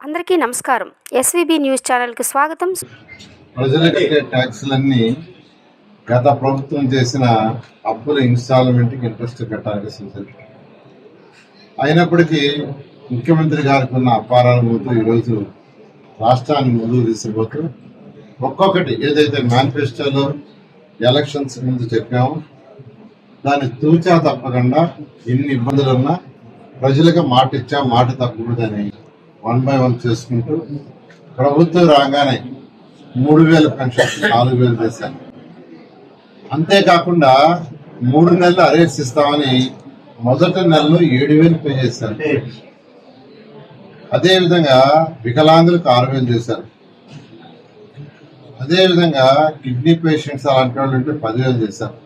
అందరికీ నమస్కారం. SVB news ఛానల్కి స్వాగతం. ప్రజలు కట్టే ట్యాక్సులన్నీ గత ప్రభుత్వం చేసిన అప్పుల ఇన్స్టాల్మెంట్కి ఇంట్రెస్ట్ కట్టాల్సి ఉంటుంది అయినప్పటికీ ముఖ్యమంత్రి గారికి ఉన్న అపారానుభూతి ఈరోజు రాష్ట్రాన్ని ముందుకు తీసుకుపోతూ ఒక్కొక్కటి ఏదైతే మేనిఫెస్టోలో ఎలక్షన్స్ ముందు చెప్పామో దాన్ని తూచా తప్పకుండా ఎన్ని ఇబ్బందులు ఉన్నా ప్రజలకు మాట ఇచ్చా మాట తప్పకూడదని వన్ బై వన్ చేసుకుంటూ ప్రభుత్వం రాగానే మూడు వేల పెన్షన్ నాలుగు వేలు చేశాను అంతేకాకుండా మూడు నెలలు అరేట్స్ ఇస్తామని మొదటి నెలలో ఏడు వేలు పే చేశారు. అదేవిధంగా వికలాంగులకు ఆరు వేలు చేశారు. అదేవిధంగా కిడ్నీ పేషెంట్స్ అలాంటి వాళ్ళు ఉంటే పదివేలు చేశారు.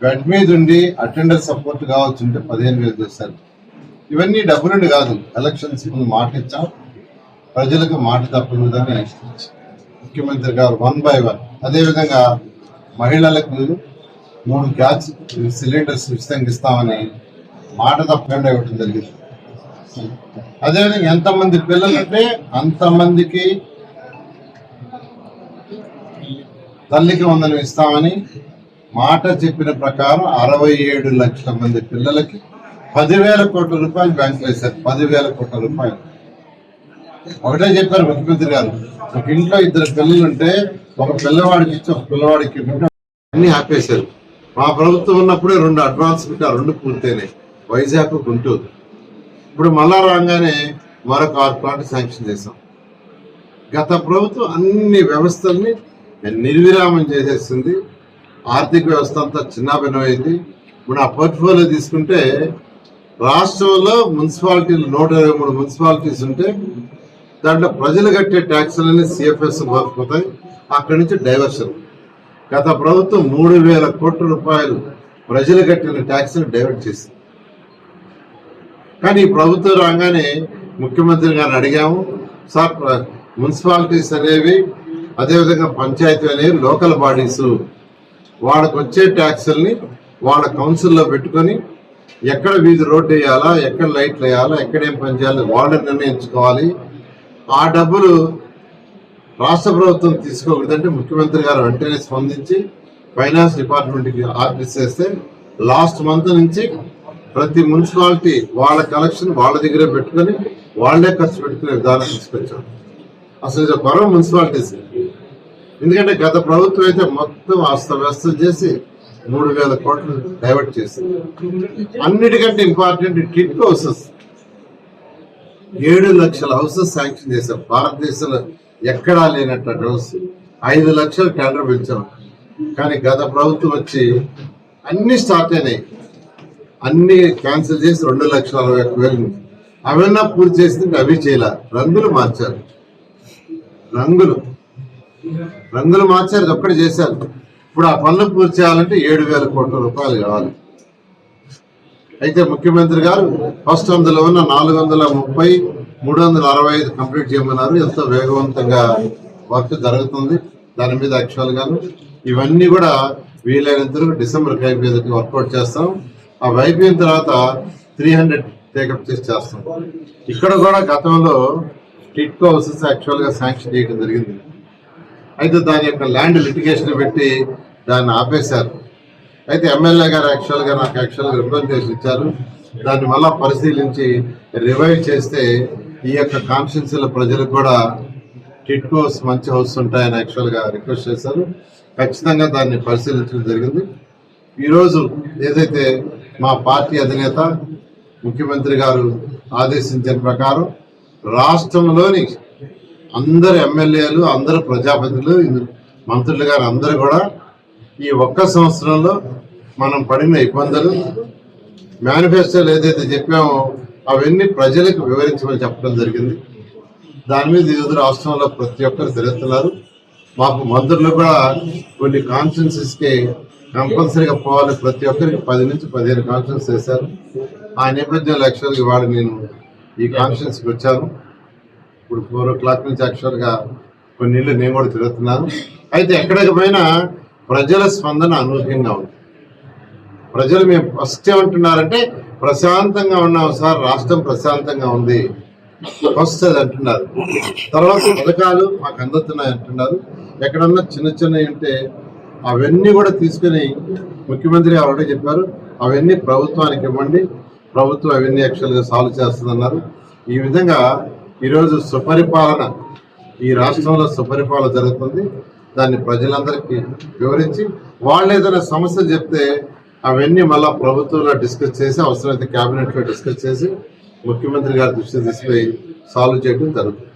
బెడ్ మీద ఉండి అటెండర్ సపోర్ట్ కావచ్చు ఉంటే పదిహేను వేలు చేశారు. ఇవన్నీ డబ్బులుండి కాదు. ఎలక్షన్స్ ముందు మాట ఇచ్చాం ప్రజలకు మాట తప్పనిదని ముఖ్యమంత్రి గారు వన్ బై వన్. అదేవిధంగా మహిళలకు మూడు గ్యాస్ సిలిండర్స్ ఉచితంగా ఇస్తామని మాట తప్పకుండా ఇవ్వడం జరిగింది. అదేవిధంగా ఎంతమంది పిల్లలుంటే అంతమందికి తల్లికి వందనం ఇస్తామని మాట చెప్పిన ప్రకారం అరవై ఏడు లక్షల మంది పిల్లలకి పదివేల కోట్ల రూపాయలు బ్యాంకులు వేశారు పదివేల కోట్ల రూపాయలు. ఒకటే చెప్పారు ముఖ్యమంత్రి గారు. ఒక ఇంట్లో ఇద్దరు పిల్లలు ఉంటే ఒక పిల్లవాడికి ఇచ్చి ఒక పిల్లవాడికి అన్ని ఆపేశారు. మా ప్రభుత్వం ఉన్నప్పుడే రెండు అడ్వాన్స్ పెట్టారు రెండు పూర్తయినాయి. వైజాగ్ గుంటూరు. ఇప్పుడు మళ్ళా రాగానే మరొక ఆరు ప్లాంట్ శాంక్షన్ చేశాం. గత ప్రభుత్వం అన్ని వ్యవస్థల్ని నిర్విరామం చేసేస్తుంది ఆర్థిక వ్యవస్థ అంతా చిన్నాభిన్నమైంది ఇప్పుడు ఆ పోర్ట్ఫోలియో తీసుకుంటే రాష్ట్రంలో మున్సిపాలిటీలు నూట ఇరవై మూడు మున్సిపాలిటీస్ ఉంటే దాంట్లో ప్రజలు కట్టే ట్యాక్సులన్నీ సిఎఫ్ఎస్ పోతాయి అక్కడి నుంచి డైవర్షన్. గత ప్రభుత్వం మూడు వేల కోట్ల రూపాయలు ప్రజలు కట్టిన ట్యాక్స్ని డైవర్ట్ చేసింది. కానీ ఈ ప్రభుత్వం రాగానే ముఖ్యమంత్రి గారిని అడిగాము సార్ మున్సిపాలిటీస్ అనేవి అదేవిధంగా పంచాయతీ అనేవి లోకల్ బాడీస్. వాళ్ళకు వచ్చే ట్యాక్సుల్ని వాళ్ళ కౌన్సిల్లో పెట్టుకొని ఎక్కడ వీధి రోడ్డు వేయాలా ఎక్కడ లైట్లు వేయాలా ఎక్కడ ఏం పని చేయాలి వాళ్ళు నిర్ణయించుకోవాలి. ఆ డబ్బులు రాష్ట్ర ప్రభుత్వం తీసుకోకూడదంటే ముఖ్యమంత్రి గారు వెంటనే స్పందించి ఫైనాన్స్ డిపార్ట్మెంట్కి ఆర్డర్ చేస్తే లాస్ట్ మంత్ నుంచి ప్రతి మున్సిపాలిటీ వాళ్ళ కలెక్షన్ వాళ్ళ దగ్గరే పెట్టుకొని వాళ్ళే ఖర్చు పెట్టుకునే విధానం తీసుకొచ్చాం అసలు ఇది పరమ మున్సిపాలిటీస్. ఎందుకంటే గత ప్రభుత్వం అయితే మొత్తం అస్తవ్యస్తం చేసి మూడు వేల కోట్లు డైవర్ట్ చేసింది. అన్నిటికంటే ఇంపార్టెంట్ కిట్ హౌసెస్ ఏడు లక్షల హౌసెస్ శాంక్షన్ చేశాం భారతదేశంలో ఎక్కడా లేనట్టు హౌస్ ఐదు లక్షలు టెండర్ పిలిచాం. కానీ గత ప్రభుత్వం వచ్చి అన్ని స్టార్ట్ అయినాయి. అన్ని క్యాన్సిల్ చేసి రెండు లక్షల అరవై ఒక్క వేలు అవన్నా పూర్తి చేసింది అవి చేయాల రంగులు మార్చారు. రంగులు. రంగులు మార్చారు. ఇది ఒక్కటి చేశారు. ఇప్పుడు ఆ పనులు పూర్తి చేయాలంటే ఏడు వేల కోట్ల రూపాయలు కావాలి. అయితే ముఖ్యమంత్రి గారు ఫస్ట్ అందులో ఉన్న నాలుగు వందల ముప్పై మూడు వందల అరవై ఐదు కంప్లీట్ చేయమన్నారు. ఎంతో వేగవంతంగా వర్క్ జరుగుతుంది. దాని మీద యాక్చువల్గాను ఇవన్నీ కూడా వీలైనంత వరకు డిసెంబర్కి అయిపోయేది వర్కౌట్ చేస్తాం. అవి అయిపోయిన తర్వాత త్రీ హండ్రెడ్ టేకప్ చేసి చేస్తాం. ఇక్కడ కూడా గతంలో టిట్కో హౌసెస్ యాక్చువల్గా శాంక్షన్ చేయడం జరిగింది. అయితే దాని యొక్క ల్యాండ్ లిటిగేషన్ పెట్టి దాన్ని ఆపేశారు. అయితే ఎమ్మెల్యే గారు యాక్చువల్గా నాకు యాక్చువల్గా రిప్రజెంటేషన్ ఇచ్చారు. దాన్ని మళ్ళా పరిశీలించి రివైవ్ చేస్తే ఈ యొక్క కాన్స్టిట్యున్సీల ప్రజలకు కూడా టిట్కోస్ మంచి హౌస్ ఉంటాయని యాక్చువల్గా రిక్వెస్ట్ చేశారు. ఖచ్చితంగా దాన్ని పరిశీలించడం జరిగింది. ఈరోజు ఏదైతే మా పార్టీ అధినేత ముఖ్యమంత్రి గారు ఆదేశించిన ప్రకారం రాష్ట్రంలోని అందరు ఎమ్మెల్యేలు అందరు ప్రజాప్రతినిధులు మంత్రులు గారు అందరూ కూడా ఈ ఒక్క సంవత్సరంలో మనం పడిన ఇబ్బందులు మేనిఫెస్టోలు ఏదైతే చెప్పామో అవన్నీ ప్రజలకు వివరించమని చెప్పడం జరిగింది. దాని మీద ఈరోజు రాష్ట్రంలో ప్రతి ఒక్కరు తిరుగుతున్నారు. మాకు మంత్రులు కూడా కొన్ని కాన్ఫరెన్సెస్కి కంపల్సరీగా పోవాలి. ప్రతి ఒక్కరికి పది నుంచి పదిహేను కాన్ఫరెన్స్ చేశారు. ఆ నేపథ్యంలో యాక్చువల్గా వాడు నేను ఈ కాన్ఫరెన్స్కి వచ్చాను. ఇప్పుడు ఫోర్ ఓ క్లాక్ నుంచి యాక్చువల్గా కొన్ని ఇళ్ళు నేను కూడా తిరుగుతున్నాను. అయితే ఎక్కడికి పోయినా ప్రజల స్పందన అనూహ్యంగా ఉంది. ప్రజలు మేము ఫస్ట్ ఏమంటున్నారంటే ప్రశాంతంగా ఉన్నాం సార్ రాష్ట్రం ప్రశాంతంగా ఉంది. వస్తుంది అంటున్నారు. తర్వాత పథకాలు మాకు అందుతున్నాయి అంటున్నారు. ఎక్కడన్నా చిన్న చిన్నవి ఉంటే అవన్నీ కూడా తీసుకుని ముఖ్యమంత్రి ఆల్రెడీ చెప్పారు. అవన్నీ ప్రభుత్వానికి ఇవ్వండి. ప్రభుత్వం అవన్నీ యాక్చువల్గా సాల్వ్ చేస్తుందన్నారు. ఈ విధంగా ఈరోజు సుపరిపాలన ఈ రాష్ట్రంలో సుపరిపాలన జరుగుతుంది. దాన్ని ప్రజలందరికీ వివరించి వాళ్ళు ఏదైనా సమస్య చెప్తే అవన్నీ మళ్ళీ ప్రభుత్వంలో డిస్కస్ చేసి అవసరమైతే క్యాబినెట్లో డిస్కస్ చేసి ముఖ్యమంత్రి గారి దృష్టి తీసుకుపోయి సాల్వ్ చేయడం జరుగుతుంది.